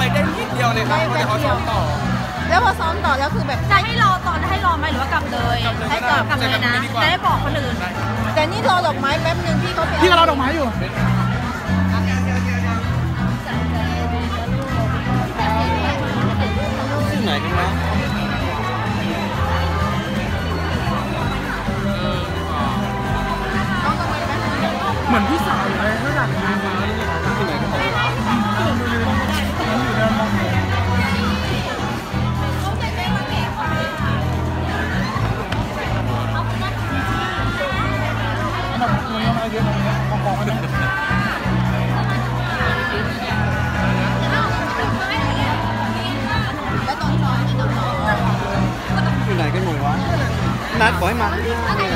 ไปได้นิดเดียวเลยครับแต่เขาซ้อมต่อแล้วพอซ้อมต่อแล้วคือแบบจะให้รอตอนให้รอไหมหรือว่ากลับเลยให้กลับกลับเลยนะจะได้บอกคนอื่นแต่นี่รอดอกไม้แป๊บนึงพี่เขาพี่ก็รอดอกไม้อยู่ นัดบอกให้มาข้างหน้าเนี่ย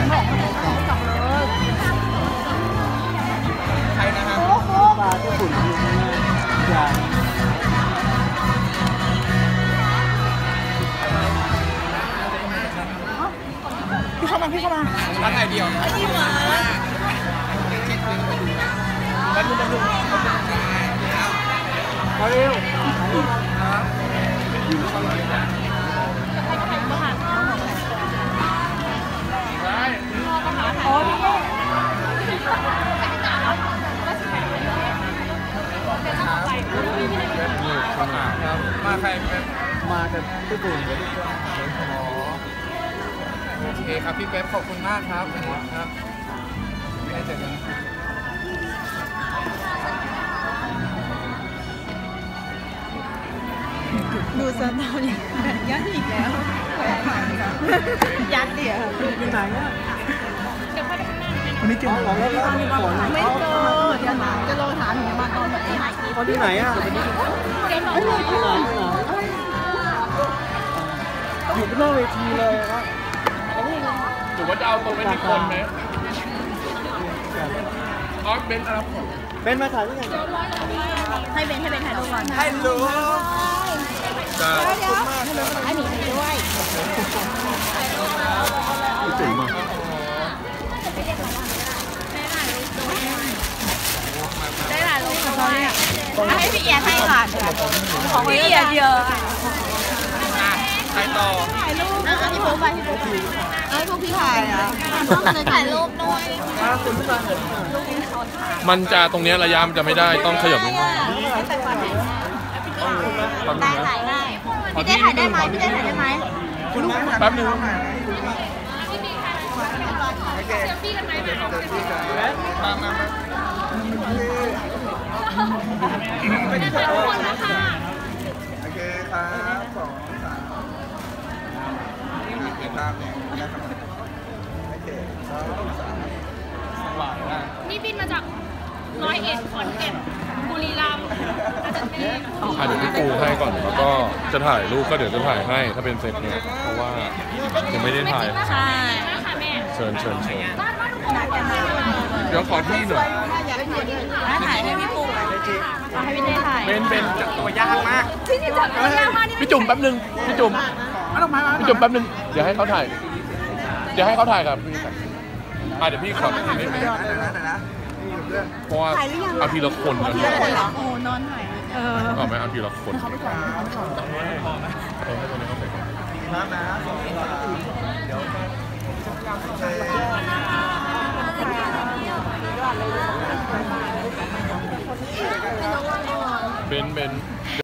ใครนะฮะปลาที่ฝุ่นอยู่ข้างหน้าอย่าพี่เข้ามาพี่เข้ามาร้านไหนเดียวนะแล้วดูมาดูมาเร็ว ครับมาใครเป็นมากันที่ฝุ่นเดี๋ยวทุกคนอ๋อโอเคครับพี่เป๊ปขอบคุณมากครับครับไม่ได้เจอกันดูซ้อมตอนนี้ยัดอีกแล้วยัดเดี๋ยวที่ไหนอะวันนี้เจออ๋อแล้วแล้วฝนไม่ เขาที่ไหนอะที่ไหนที่ไหนอยู่บนหน้าเวทีเลยครับหรือว่าจะเอาตรงเป็นที่คนไหมอ๋อเบนซ์อะไรผมเป็นมาถ่ายที่ไหนให้เบนให้เบนถ่ายรูปก่อนให้รู้จะให้หนีไปด้วย ถึงมา ได้ถ่ายรูปกับเขาเนี่ย ให้พี่เอียดให้ก่อนของพี่เอียดเยอะอะใครต่ออะพี่โป๊ไปพี่โป๊ไปเอ้พวกพี่ถ่ายอะถ่ายรูปด้วยมันจะตรงเนี้ยระยะมันจะไม่ได้ต้องขยับนิดนึงได้ถ่ายได้พี่ได้ถ่ายได้ไหมพี่ได้ถ่ายได้ไหมคุณแม่แป๊บนึงมา มามาโอเคครับสองสามเก็บภาพเนี่ยนะครับโอเคสองสามสว่างนะนี่บินมาจากร้อยเอ็ดขอนแก่นบุรีรัมย์อาจารย์เมฆอะเดี๋ยวพี่ปูให้ก่อนแล้วก็จะถ่ายรูปก็เดี๋ยวจะถ่ายให้ถ้าเป็นเซตเนี่ยเพราะว่ายังไม่ได้ถ่ายใช่นะคะแม่เชิญเชิญเชิญเดี๋ยวขอที่หน่อยถ่ายให้พี่ปูเอาให้พี่ เต้ถ่ายเป็นเป็นจับตัวยากมากที่นี่จับตัวยากมากนี่พี่จุ่มแป๊บนึงพี่จุ่มเอาดอกไม้มาพี่จุ่มแป๊บนึงเดี๋ยวให้เขาถ่ายเดี๋ยวให้เขาถ่ายกับพี่ครับอะเดี๋ยวพี่ขอนิดนึงเพราะว่าเอาทีละคนเอาทีละคนโอ้นอนหน่อยเออเอาไหมเอาทีละคนเออให้คนนี้เขาไปก่อน เบนเบน